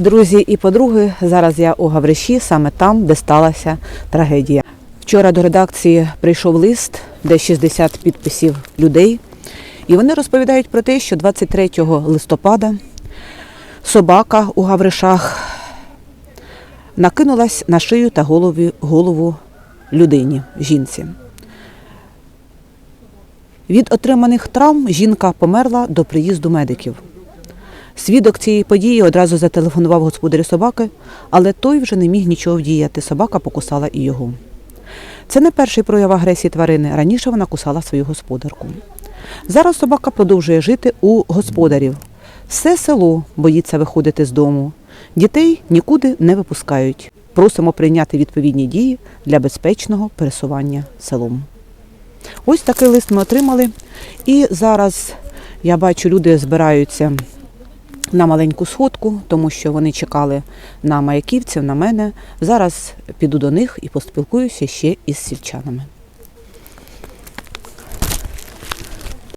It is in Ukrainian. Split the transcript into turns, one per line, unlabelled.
Друзі і подруги, зараз я у Гавриші, саме там, де сталася трагедія. Вчора до редакції прийшов лист, де 60 підписів людей, і вони розповідають про те, що 23 листопада собака у Гавришах накинулась на шию та голову, голову людині, жінці. Від отриманих травм жінка померла до приїзду медиків. Свідок цієї події одразу зателефонував господарю собаки, але той вже не міг нічого вдіяти. Собака покусала і його. Це не перший прояв агресії тварини. Раніше вона кусала свою господарку. Зараз собака продовжує жити у господарів. Все село боїться виходити з дому. Дітей нікуди не випускають. Просимо прийняти відповідні дії для безпечного пересування селом. Ось такий лист ми отримали. І зараз я бачу, люди збираються на маленьку сходку, тому що вони чекали на маяківців, на мене. Зараз піду до них і поспілкуюся ще із сільчанами.